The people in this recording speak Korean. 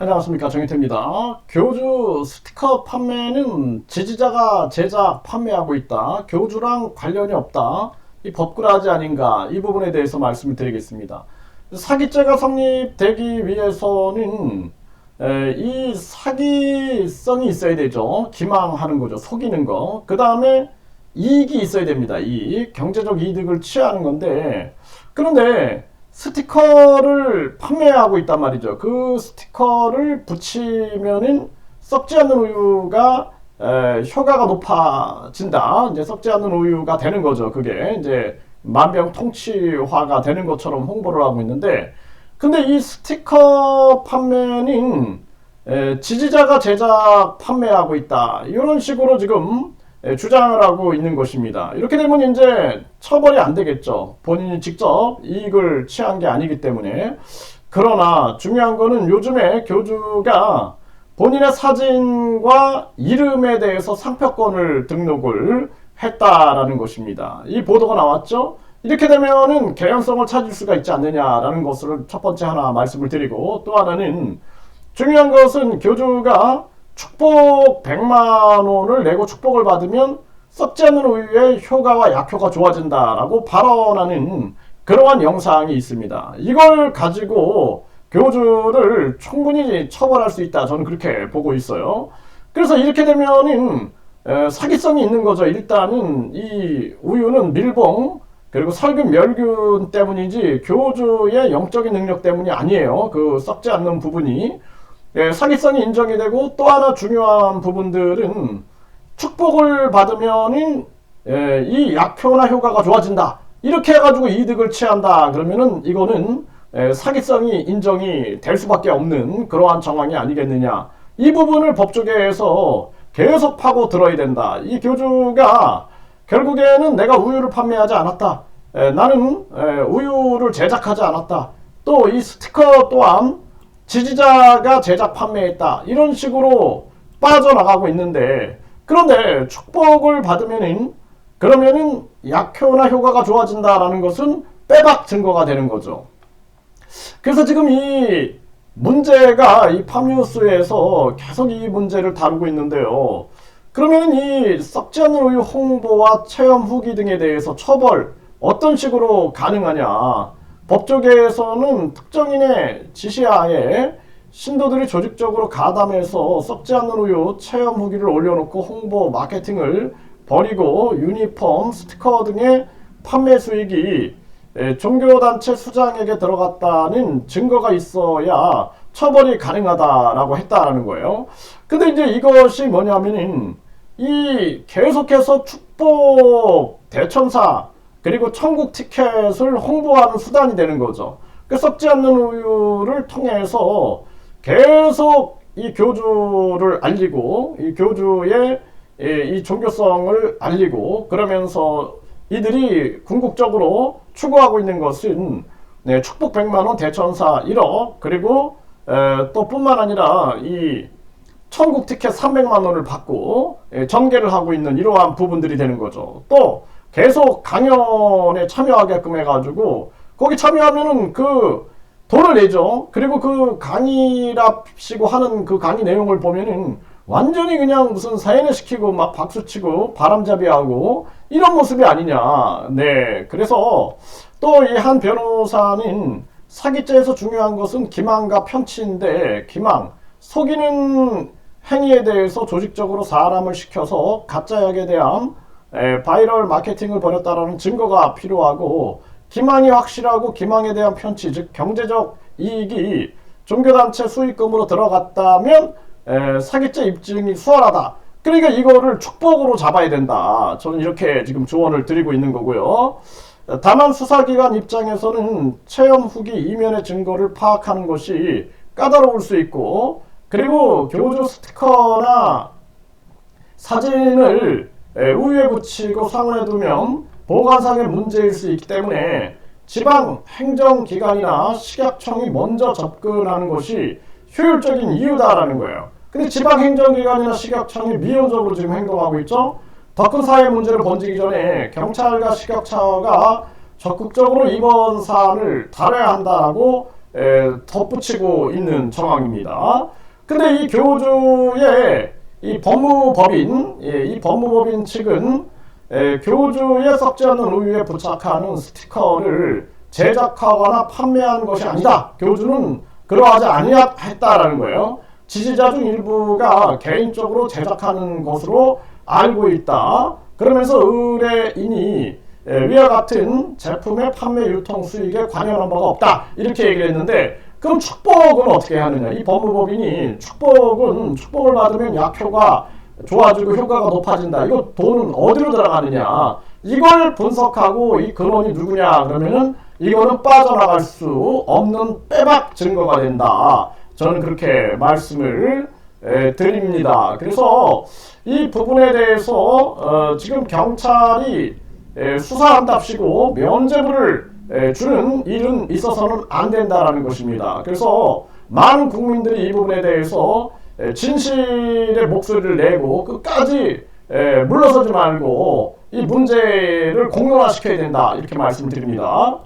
안녕하십니까 정희태입니다. 교주 스티커 판매는 지지자가 제작 판매하고 있다. 교주랑 관련이 없다. 이 법꾸라지 아닌가 이 부분에 대해서 말씀을 드리겠습니다. 사기죄가 성립되기 위해서는 에, 이 사기성이 있어야 되죠. 기망하는 거죠. 속이는 거. 그 다음에 이익이 있어야 됩니다. 이익. 경제적 이득을 취하는 건데 그런데 스티커를 판매하고 있단 말이죠. 그 스티커를 붙이면은 썩지 않는 우유가 에, 효과가 높아진다. 이제 썩지 않는 우유가 되는 거죠. 그게 이제 만병통치화가 되는 것처럼 홍보를 하고 있는데, 근데 이 스티커 판매는 에, 지지자가 제작 판매하고 있다. 이런 식으로 지금 에, 주장을 하고 있는 것입니다. 이렇게 되면 이제 처벌이 안 되겠죠. 본인이 직접 이익을 취한 게 아니기 때문에. 그러나 중요한 거는 요즘에 교주가 본인의 사진과 이름에 대해서 상표권을 등록을 했다라는 것입니다. 이 보도가 나왔죠? 이렇게 되면은 개연성을 찾을 수가 있지 않느냐라는 것을 첫 번째 하나 말씀을 드리고 또 하나는 중요한 것은 교주가 축복 100만 원을 내고 축복을 받으면 썩지 않는 우유의 효과와 약효가 좋아진다라고 발언하는 그러한 영상이 있습니다. 이걸 가지고 교주를 충분히 처벌할 수 있다. 저는 그렇게 보고 있어요. 그래서 이렇게 되면은 사기성이 있는 거죠. 일단은 이 우유는 밀봉 그리고 설균 멸균 때문이지 교주의 영적인 능력 때문이 아니에요. 그 썩지 않는 부분이 예, 사기성이 인정이 되고 또 하나 중요한 부분들은 축복을 받으면은 예, 이 약효나 효과가 좋아진다. 이렇게 해가지고 이득을 취한다. 그러면은 이거는 예, 사기성이 인정이 될 수밖에 없는 그러한 정황이 아니겠느냐. 이 부분을 법조계에서 계속 파고 들어야 된다. 이 교주가 결국에는 내가 우유를 판매하지 않았다. 에, 나는 에, 우유를 제작하지 않았다. 또 이 스티커 또한 지지자가 제작 판매했다. 이런 식으로 빠져나가고 있는데 그런데 축복을 받으면은 그러면은 약효나 효과가 좋아진다라는 것은 빼박 증거가 되는 거죠. 그래서 지금 이 문제가 이 팜뉴스에서 계속 이 문제를 다루고 있는데요. 그러면 이 썩지 않는 우유 홍보와 체험 후기 등에 대해서 처벌 어떤 식으로 가능하냐? 법조계에서는 특정인의 지시하에 신도들이 조직적으로 가담해서 썩지 않는 우유 체험 후기를 올려놓고 홍보 마케팅을 벌이고 유니폼, 스티커 등의 판매 수익이 종교단체 수장에게 들어갔다는 증거가 있어야 처벌이 가능하다라고 했다라는 거예요. 근데 이제 이것이 뭐냐면은 이 계속해서 축복 대천사 그리고 천국 티켓을 홍보하는 수단이 되는 거죠. 그 썩지 않는 우유를 통해서 계속 이 교주를 알리고 이 교주의 이 종교성을 알리고 그러면서 이들이 궁극적으로 추구하고 있는 것은 네, 축복 100만 원 대천사 1억 그리고 에, 또 뿐만 아니라 이 천국 티켓 300만 원을 받고 에, 전개를 하고 있는 이러한 부분들이 되는 거죠. 또 계속 강연에 참여하게끔 해가지고 거기 참여하면은 그 돈을 내죠. 그리고 그 강의랍시고 하는 그 강의 내용을 보면은 완전히 그냥 무슨 사연을 시키고 막 박수치고 바람잡이하고 이런 모습이 아니냐. 네. 그래서 또 이 한 변호사는 사기죄에서 중요한 것은 기망과 편치인데 기망 속이는 행위에 대해서 조직적으로 사람을 시켜서 가짜 약에 대한 에, 바이럴 마케팅을 벌였다라는 증거가 필요하고 기망이 확실하고 기망에 대한 편치 즉 경제적 이익이 종교단체 수익금으로 들어갔다면 에, 사기죄 입증이 수월하다. 그러니까 이거를 축복으로 잡아야 된다. 저는 이렇게 지금 조언을 드리고 있는 거고요. 다만 수사기관 입장에서는 체험 후기 이면의 증거를 파악하는 것이 까다로울 수 있고 그리고 교주 스티커나 사진을 우유에 붙이고 상온에 두면 보관상의 문제일 수 있기 때문에 지방 행정기관이나 식약청이 먼저 접근하는 것이 효율적인 이유다라는 거예요. 근데 지방 행정기관이나 식약청이 미온적으로 지금 행동하고 있죠. 더 큰 사회 문제를 번지기 전에 경찰과 식약처가 적극적으로 이번 사안을 다뤄야 한다라고 에, 덧붙이고 있는 정황입니다. 근데 이 교주의 이 법무법인, 예, 이 법무법인 측은 에, 교주의 썩지 않는 우유에 부착하는 스티커를 제작하거나 판매한 것이 아니다. 교주는 그러하지 아니했다라는 거예요. 지지자 중 일부가 개인적으로 제작하는 것으로 알고 있다. 그러면서 의뢰인이 에, 위와 같은 제품의 판매 유통 수익에 관여한 바가 없다. 이렇게 얘기를 했는데 그럼 축복은 어떻게 하느냐? 이 법무법인이 축복은 축복을 받으면 약효가 좋아지고 효과가 높아진다. 이거 돈은 어디로 들어가느냐? 이걸 분석하고 이 근원이 누구냐? 그러면은 이거는 빠져나갈 수 없는 빼박 증거가 된다. 저는 그렇게 말씀을 에, 드립니다. 그래서 이 부분에 대해서 어, 지금 경찰이 에, 수사한답시고 면죄부를 에, 주는 일은 있어서는 안 된다라는 것입니다. 그래서 많은 국민들이 이 부분에 대해서 에, 진실의 목소리를 내고 끝까지 에, 물러서지 말고 이 문제를 공론화시켜야 된다 이렇게 말씀드립니다.